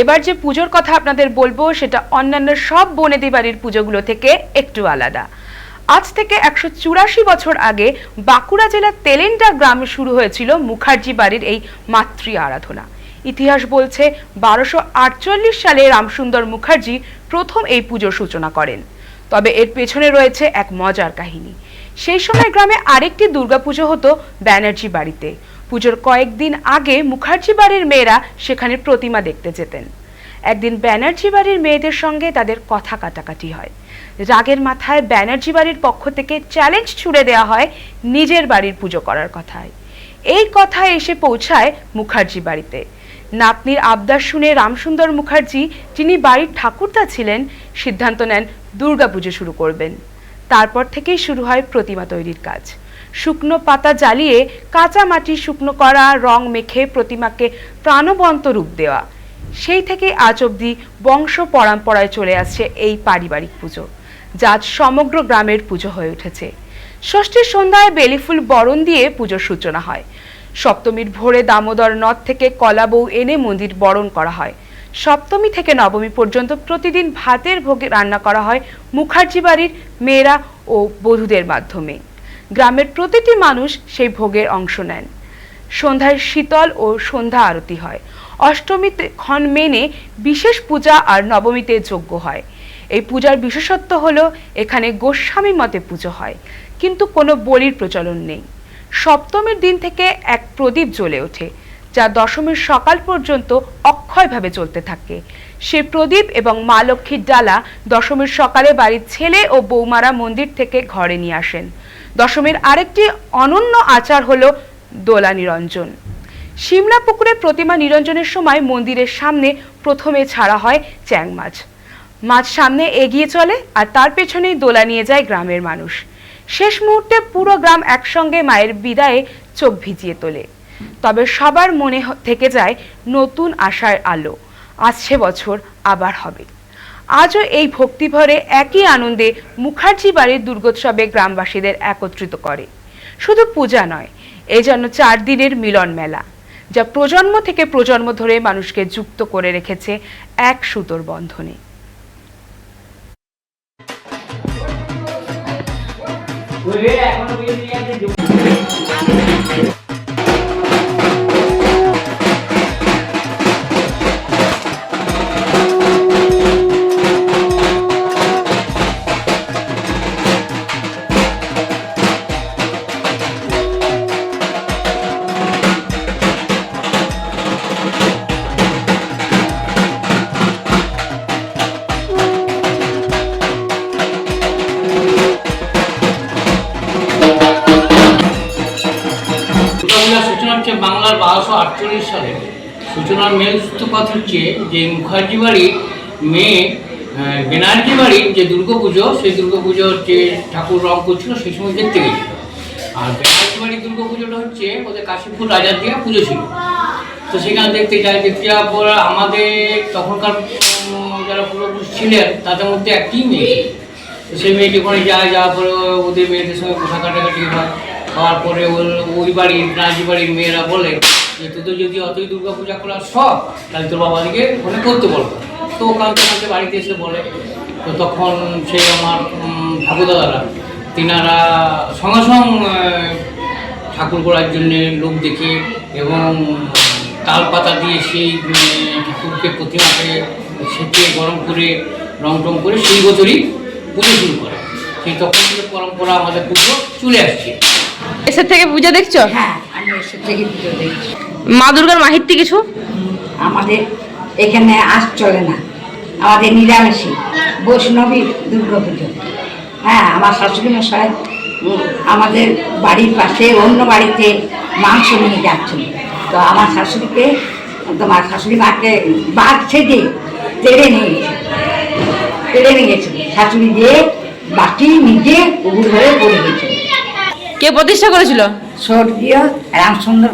এবার যে পুজোর কথা আপনাদের বলব, সেটা অন্যান্য সব বনেদি বাড়ির পুজোগুলো থেকে একটু আলাদা। আজ থেকে একশো চুরাশি বছর আগে বাঁকুড়া জেলার তেলেন্ডা গ্রামে শুরু হয়েছিল মুখার্জি বাড়ির এই মাতৃ আরাধনা। ইতিহাস বলছে, বারোশো আটচল্লিশ সালে রামসুন্দর মুখার্জি প্রথম এই পুজোর সূচনা করেন। তবে এর পেছনে রয়েছে এক মজার কাহিনী। সেই সময় গ্রামে আরেকটি দুর্গাপুজো হতো ব্যানার্জি বাড়িতে। পুজোর কয়েকদিন আগে মুখার্জি বাড়ির মেয়েরা সেখানে প্রতিমা দেখতে যেতেন। একদিন ব্যানার্জি বাড়ির মেয়েদের সঙ্গে তাদের কথা কাটাকাটি হয়। রাগের মাথায় ব্যানার্জি বাড়ির পক্ষ থেকে চ্যালেঞ্জ ছুড়ে দেওয়া হয় নিজের বাড়ির পুজো করার কথায়। এই কথা এসে পৌঁছায় মুখার্জি বাড়িতে। নাতনির আবদার শুনে রামসুন্দর মুখার্জি, যিনি বাড়ির ঠাকুরদা ছিলেন, সিদ্ধান্ত নেন দুর্গাপুজো শুরু করবেন। তারপর থেকেই শুরু হয় প্রতিমা তৈরির কাজ। শুকনো পাতা জ্বালিয়ে কাঁচা মাটি শুকনো করা, রং মেখে প্রতিমাকে প্রাণবন্ত রূপ দেওয়া। সেই থেকে আজ অবধি বংশ পরম্পরায় চলে আসছে এই পারিবারিক পুজো যা সমগ্র গ্রামের পুজো হয়ে উঠেছে। ষষ্ঠীর সন্ধ্যায় বেলিফুল বরণ দিয়ে পুজোর সূচনা হয়। সপ্তমীর ভোরে দামোদর নদ থেকে কলা বউ এনে মন্দির বরণ করা হয়। সপ্তমী থেকে নবমী পর্যন্ত প্রতিদিন ভাতের ভোগে রান্না করা হয় মুখার্জি বাড়ির মেয়েরা ও বধূদের মাধ্যমে। গ্রামের প্রতিটি মানুষ সেই ভোগের অংশ নেন। সন্ধ্যায় শীতল ও সন্ধ্যা আরতি হয়। অষ্টমীতে ক্ষণ মেনে বিশেষ পূজা আর নবমীতে যোগ্য হয়। এই পূজার বিশেষত্ব হল এখানে গোস্বামী মতে পুজো হয়, কিন্তু কোনো বলির প্রচলন নেই। সপ্তমীর দিন থেকে এক প্রদীপ জ্বলে ওঠে। যা দশমীর সকাল পর্যন্ত অক্ষয়ভাবে চলতে থাকে। সে প্রদীপ এবং মা লক্ষ্মীর ডালা দশমীর সকালে বাড়ির ছেলে ও বৌমারা মন্দির থেকে ঘরে নিয়ে আসেন। দশমীর আরেকটি অনন্য আচার হলো দোলা নিরঞ্জন। সিমলা পুকুরে প্রতিমা নিরঞ্জনের সময় মন্দিরের সামনে প্রথমে ছাড়া হয় চ্যাং মাছ। মাছ সামনে এগিয়ে চলে আর তার পেছনেই দোলা নিয়ে যায় গ্রামের মানুষ। শেষ মুহূর্তে পুরো গ্রাম একসঙ্গে মায়ের বিদায়ে চোখ ভিজিয়ে তোলে। তবে সবার মনে থেকে যায় নতুন আশার আলো। আসছে বছর আবার হবে। আজও এই ভক্তিভরে একই আনন্দে মুখার্জি বাড়ির দুর্গোৎসবে গ্রামবাসীদের একত্রিত করে। শুধু পূজা নয়, এ যেন চার দিনের মিলন মেলা, যা প্রজন্ম থেকে প্রজন্ম ধরে মানুষকে যুক্ত করে রেখেছে এক সুতোর বন্ধনে। দুর্গাপূজার হচ্ছে বাংলার বারোশো আটচল্লিশ সালে। সূচনার মেন সূত্রপাত হচ্ছে যে মুখার্জি বাড়ির মেয়ে বেনার্জি বাড়ির যে দুর্গাপুজো, সেই দুর্গাপুজোর যে ঠাকুর রং করছিল, সেই সময় দেখতে গেছিল। আর বেনার্জি বাড়ির দুর্গাপুজোটা হচ্ছে ওদের কাশীপুর রাজার দিয়ে পুজো ছিল। তো সেখানে দেখতে যাই দেখতে যাওয়ার পর আমাদের তখনকার যারা পূর্বপুরুষ ছিলেন, তাদের মধ্যে একটি মেয়ে তো সেই মেয়েটি ওখানে যায়, যাওয়ার পরে ওদের মেয়েদের সঙ্গে কথা কাটাকাটি হয়। হওয়ার পরে ওই বাড়ির রাজি বাড়ির মেয়েরা বলে যে তোদের যদি অতই দুর্গা পূজা করার শখ, তাহলে তোর বাবাদিকে ওখানে করতে বলব তো থেকে আমাদের বাড়িতে এসে বলে, তো তখন সেই আমার ঠাকুরদাদারা, তিনারা সঙ্গে সঙ্গে ঠাকুর করার জন্যে লোক দেখে এবং তাল পাতা দিয়ে সেই ঠাকুরকে প্রতিমাকে সেঁকে গরম করে, রং টং করে সেই বছরই পুজো শুরু করে। সেই তখন থেকে পরম্পরা আমাদের পুজো চলে আসছে। এসের থেকে পূজা দেখছ? হ্যাঁ আমি এসে থেকে পুজো দেখছি। মা দুর্গার মাহিত্য কিছু? আমাদের এখানে আজ চলে না। আমাদের নিরামিষী বৈষ্ণবী দুর্গা পুজো। হ্যাঁ আমার শাশুড়ি মশাই আমাদের বাড়ির পাশে অন্য বাড়িতে মাংস নিয়ে যাচ্ছিল তো আমার শাশুড়িকে তোমার শাশুড়ি মাকে বাঘ ছেদে তেড়ে নিয়ে গেছে। তেড়ে নিয়ে গেছে। শাশুড়ি দিয়ে বাটি নিজে উবুর হয়ে পড়ে গেছিল কে প্রতিষ্ঠা করেছিল? স্বর্গীয় রামচন্দ্র